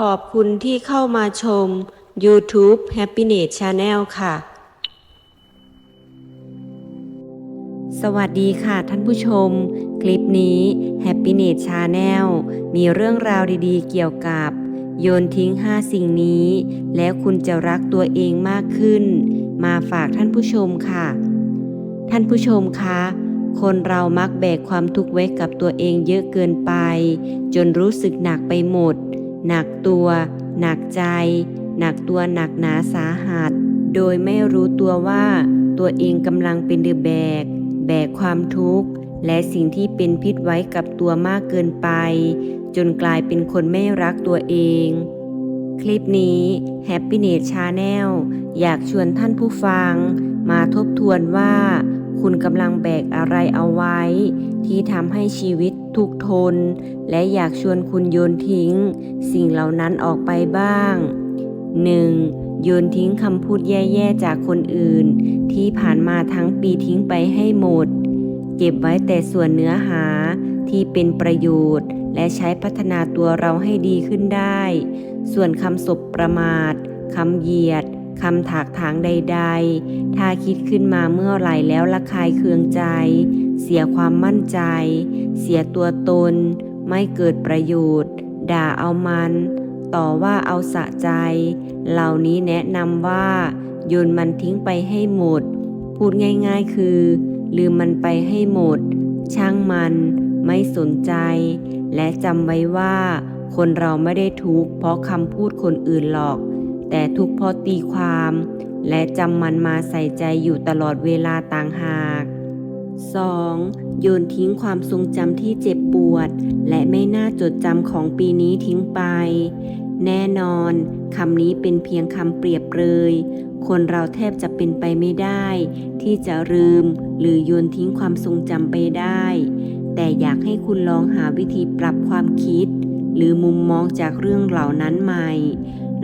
ขอบคุณที่เข้ามาชม YouTube Happiness Channel ค่ะ สวัสดีค่ะท่านผู้ชม คลิปนี้ Happiness Channel มีเรื่องราวดีๆ เกี่ยวกับ โยนทิ้ง 5 สิ่งนี้ แล้วคุณจะรักตัวเองมากขึ้น มาฝากท่านผู้ชมค่ะ ท่านผู้ชมคะคนเรามักแบกความทุกข์ไว้กับตัวเองเยอะเกินไป จนรู้สึกหนักไปหมด หนักตัว หนักใจ หนักตัวหนักหนาสาหัส โดยไม่รู้ตัวว่าตัวเองกำลังเป็นเดือแบก แบกความทุกข์ และสิ่งที่เป็นพิษไว้กับตัวมากเกินไป จนกลายเป็นคนไม่รักตัวเอง คลิปนี้ Happiness Channel อยากชวนท่านผู้ฟัง มาทบทวนว่า คุณกำลังแบกอะไรเอาไว้ ที่ทำให้ชีวิต ทุกทน และอยากชวนคุณโยนทิ้ง สิ่งเหล่านั้นออกไปบ้าง 1. โยนทิ้งคำพูดแย่ๆจากคนอื่น ที่ผ่านมาทั้งปีทิ้งไปให้หมด เก็บไว้แต่ส่วนเนื้อหาที่เป็นประโยชน์ และใช้พัฒนาตัวเราให้ดีขึ้นได้ ส่วนคำสบประมาทคำเหยียดคำถากถางใด ๆ ถ้าคิดขึ้นมาเมื่อไหร่แล้วละคายเคืองใจ เสียความมั่นใจ เสียตัวตน ไม่เกิดประโยชน์ ด่าเอามัน ต่อว่าเอาสะใจ เหล่านี้แนะนำว่า โยนมันทิ้งไปให้หมด พูดง่ายๆคือ ลืมมันไปให้หมด ช่างมัน ไม่สนใจ และจำไว้ว่า คนเราไม่ได้ทุกข์เพราะคำพูดคนอื่นหรอก แต่ทุกข์เพราะตีความ และจำมันมาใส่ใจอยู่ตลอดเวลาต่างหาก 2. โยนทิ้งความทรงจำที่เจ็บปวด และไม่น่าจดจำของปีนี้ทิ้งไป แน่นอนคำนี้เป็นเพียงคำเปรียบเลยคนเราแทบจะเป็นไปไม่ได้ ที่จะลืมหรือโยนทิ้งความทรงจำไปได้ แต่อยากให้คุณลองหาวิธีปรับความคิด หรือมุมมองจากเรื่องเหล่านั้นใหม่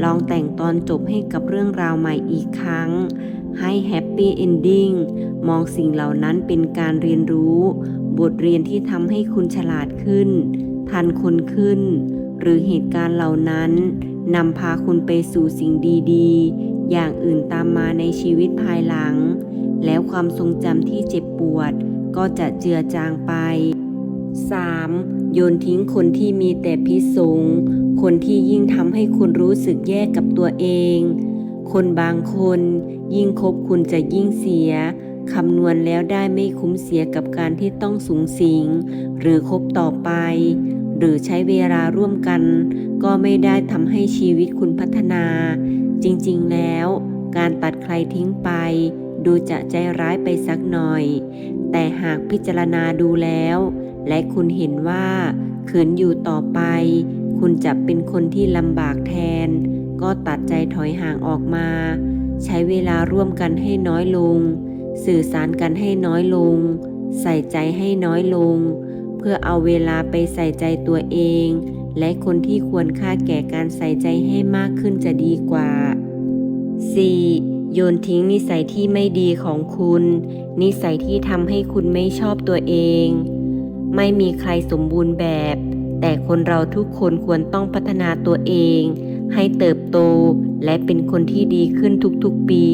ลองแต่งตอนจบให้กับเรื่องราวใหม่อีกครั้ง ให้แฮปปี้เอนดิ้งมองสิ่งเหล่านั้นเป็นการเรียนรู้ บทเรียนที่ทำให้คุณฉลาดขึ้น ทันคนขึ้น หรือเหตุการณ์เหล่านั้นนำพาคุณไปสู่สิ่งดีๆ อย่างอื่นตามมาในชีวิตภายหลัง แล้วความทรงจำที่เจ็บปวด ก็จะเจือจางไป 3. โยนทิ้งคนที่มีแต่พิษสงคนที่ยิ่งทำให้คุณรู้สึกแย่กับตัวเอง คนบางคนยิ่งคบคุณจะยิ่งเสียคำนวณแล้วได้ไม่คุ้มเสียกับการที่ต้องสูงสิง หรือคบต่อไป หรือใช้เวลาร่วมกัน ก็ไม่ได้ทำให้ชีวิตคุณพัฒนา จริงๆแล้วการตัดใครทิ้งไป ดูจะใจร้ายไปสักหน่อย แต่หากพิจารณาดูแล้ว และคุณเห็นว่าขืนอยู่ต่อไป คุณจะเป็นคนที่ลำบากแทน ก็ตัดใจถอยห่างออกมา ใช้เวลาร่วมกันให้น้อยลง สื่อสารกันให้น้อยลง ใส่ใจให้น้อยลง เพื่อเอาเวลาไปใส่ใจตัวเอง และคนที่ควรค่าแก่การใส่ใจให้มากขึ้นจะดีกว่า 4. โยนทิ้งนิสัยที่ไม่ดีของคุณ นิสัยที่ทำให้คุณไม่ชอบตัวเอง ไม่มีใครสมบูรณ์แบบ แต่คนเราทุกคนควรต้องพัฒนาตัวเอง ให้เติบโตและเป็นคนที่ดีขึ้นทุกๆปี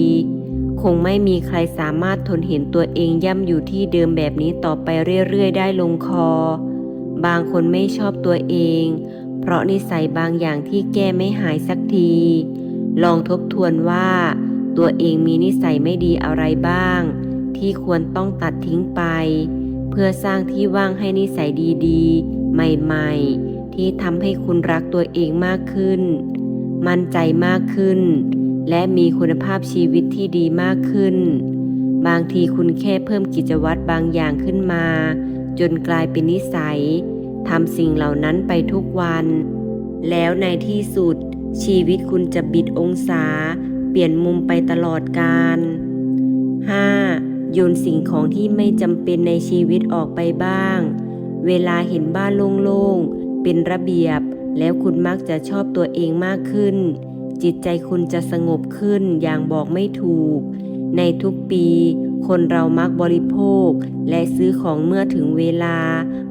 คงไม่มีใครสามารถทนเห็นตัวเองย่ำอยู่ที่เดิมแบบนี้ต่อไปเรื่อยๆ ได้ลงคอ บางคนไม่ชอบตัวเอง เพราะนิสัยบางอย่างที่แก้ไม่หายสักที ลองทบทวนว่า ตัวเองมีนิสัยไม่ดีอะไรบ้าง ที่ควรต้องตัดทิ้งไป เพื่อสร้างที่ว่างให้นิสัยดีๆ ใหม่ๆ ที่ทำให้คุณรักตัวเองมากขึ้น มั่นใจมากขึ้น และมีคุณภาพชีวิตที่ดีมากขึ้น บางทีคุณแค่เพิ่มกิจวัตรบางอย่างขึ้นมา จนกลายเป็นนิสัยทำสิ่งเหล่านั้นไปทุกวัน แล้วในที่สุด ชีวิตคุณจะบิดองศา เปลี่ยนมุมไปตลอดกาล 5. โยนสิ่งของที่ไม่จำเป็นในชีวิตออกไปบ้าง เวลาเห็นบ้านโล่งๆ เป็นระเบียบ แล้วคุณมักจะชอบตัวเองมากขึ้น จิตใจคุณจะสงบขึ้นอย่างบอกไม่ถูก ในทุกปี คนเรามักบริโภค และซื้อของเมื่อถึงเวลา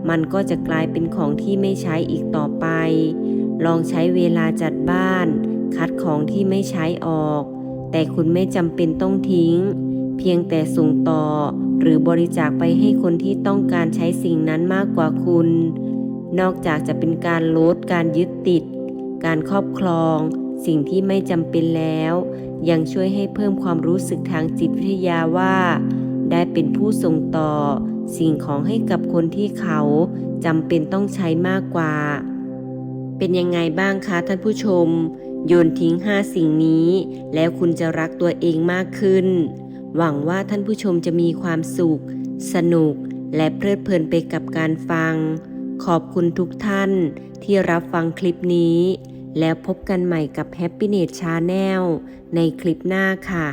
มันก็จะกลายเป็นของที่ไม่ใช้อีกต่อไป ลองใช้เวลาจัดบ้าน คัดของที่ไม่ใช้ออก แต่คุณไม่จำเป็นต้องทิ้ง เพียงแต่ส่งต่อ หรือบริจาคไปให้คนที่ต้องการใช้สิ่งนั้นมากกว่าคุณ นอกจากจะเป็นการลดการยึดติด การครอบครอง สิ่งที่ไม่จำเป็นแล้ว ยังช่วยให้เพิ่มความรู้สึกทางจิตวิทยาว่า ได้เป็นผู้ส่งต่อ สิ่งของให้กับคนที่เขาจำเป็นต้องใช้มากกว่า เป็นยังไงบ้างคะท่านผู้ชม โยนทิ้ง 5 สิ่งนี้ แล้วคุณจะรักตัวเองมากขึ้น หวังว่าท่านผู้ชมจะมีความสุข สนุก และเพลิดเพลินไปกับการฟัง ขอบคุณทุกท่านที่รับฟังคลิปนี้ แล้วพบกันใหม่กับ Happy News Channel ในคลิปหน้าค่ะ